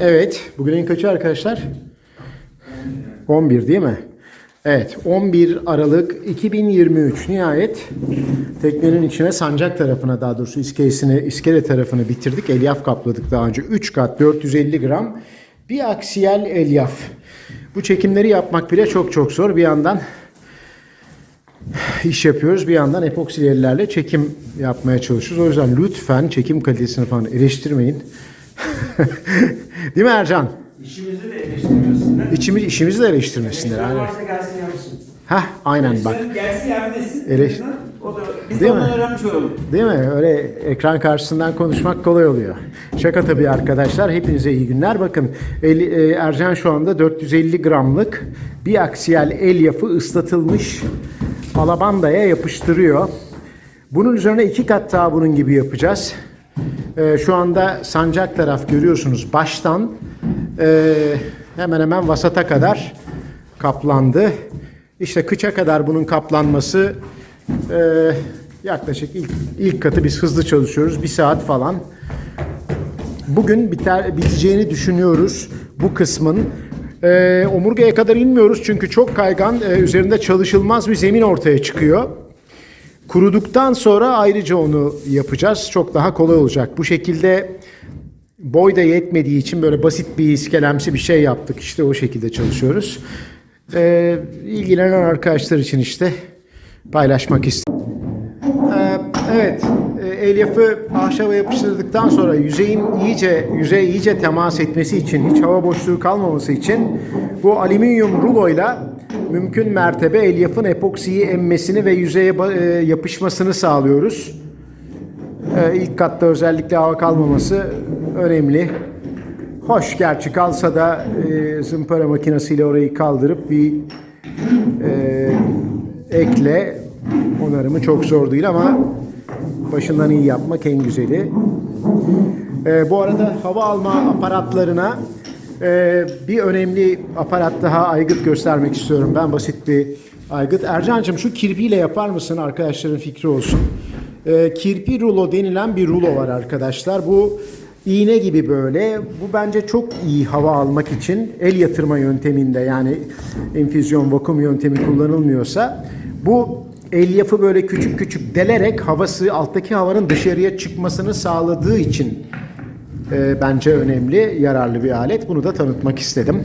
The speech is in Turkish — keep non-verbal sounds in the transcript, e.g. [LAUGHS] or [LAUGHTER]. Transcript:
Evet. Bugün en kaçı arkadaşlar? 11 değil mi? Evet. 11 Aralık 2023 nihayet teknenin içine sancak tarafına daha doğrusu iskelesini, iskele tarafını bitirdik. Elyaf kapladık daha önce. 3 kat 450 gram bir aksiyel elyaf. Bu çekimleri yapmak bile çok çok zor. Bir yandan iş yapıyoruz. Bir yandan epoksiyelilerle çekim yapmaya çalışıyoruz. O yüzden lütfen çekim kalitesini falan eleştirmeyin. [LAUGHS] Değil mi Ercan? İşimizi de eleştiriyorsun. İçimiz, işimizi de eleştirmesinler. Eleştiren Aynen. varsa gelsin yapsın. Hah, aynen bak. Eleştiren gelsin yardım etsin. Eleş- O da, biz Değil de ondan mi? öğrenmiş olalım. Değil mi? Öyle ekran karşısından konuşmak kolay oluyor. Şaka tabii arkadaşlar. Hepinize iyi günler. Bakın el- e, Ercan şu anda 450 gramlık bir aksiyel elyafı ıslatılmış alabandaya yapıştırıyor. Bunun üzerine iki kat daha bunun gibi yapacağız. E, şu anda sancak taraf görüyorsunuz baştan e, hemen hemen vasata kadar kaplandı. İşte kıça kadar bunun kaplanması e, yaklaşık ilk, ilk katı biz hızlı çalışıyoruz. Bir saat falan. Bugün biter, biteceğini düşünüyoruz bu kısmın. Omurgaya kadar inmiyoruz çünkü çok kaygan. üzerinde çalışılmaz bir zemin ortaya çıkıyor. Kuruduktan sonra ayrıca onu yapacağız. Çok daha kolay olacak. Bu şekilde boy da yetmediği için böyle basit bir iskelemsi bir şey yaptık. İşte o şekilde çalışıyoruz. Ee, ilgilenen arkadaşlar için işte paylaşmak istedim. Ee, evet, e, elyafı ahşaba yapıştırdıktan sonra yüzeyin iyice yüzeye iyice temas etmesi için, hiç hava boşluğu kalmaması için bu alüminyum ruloyla mümkün mertebe elyafın epoksiyi emmesini ve yüzeye e, yapışmasını sağlıyoruz. Ee, ilk katta özellikle hava kalmaması önemli. Hoş gerçi kalsa da e, zımpara makinesiyle orayı kaldırıp bir e, ekle onarımı çok zor değil ama başından iyi yapmak en güzeli. E, bu arada hava alma aparatlarına e, bir önemli aparat daha aygıt göstermek istiyorum. Ben basit bir aygıt. Ercan'cığım şu kirpiyle yapar mısın? Arkadaşların fikri olsun. E, kirpi rulo denilen bir rulo var arkadaşlar. Bu iğne gibi böyle. Bu bence çok iyi hava almak için el yatırma yönteminde yani enfüzyon vakum yöntemi kullanılmıyorsa bu elyafı böyle küçük küçük delerek havası alttaki havanın dışarıya çıkmasını sağladığı için e, bence önemli, yararlı bir alet. Bunu da tanıtmak istedim.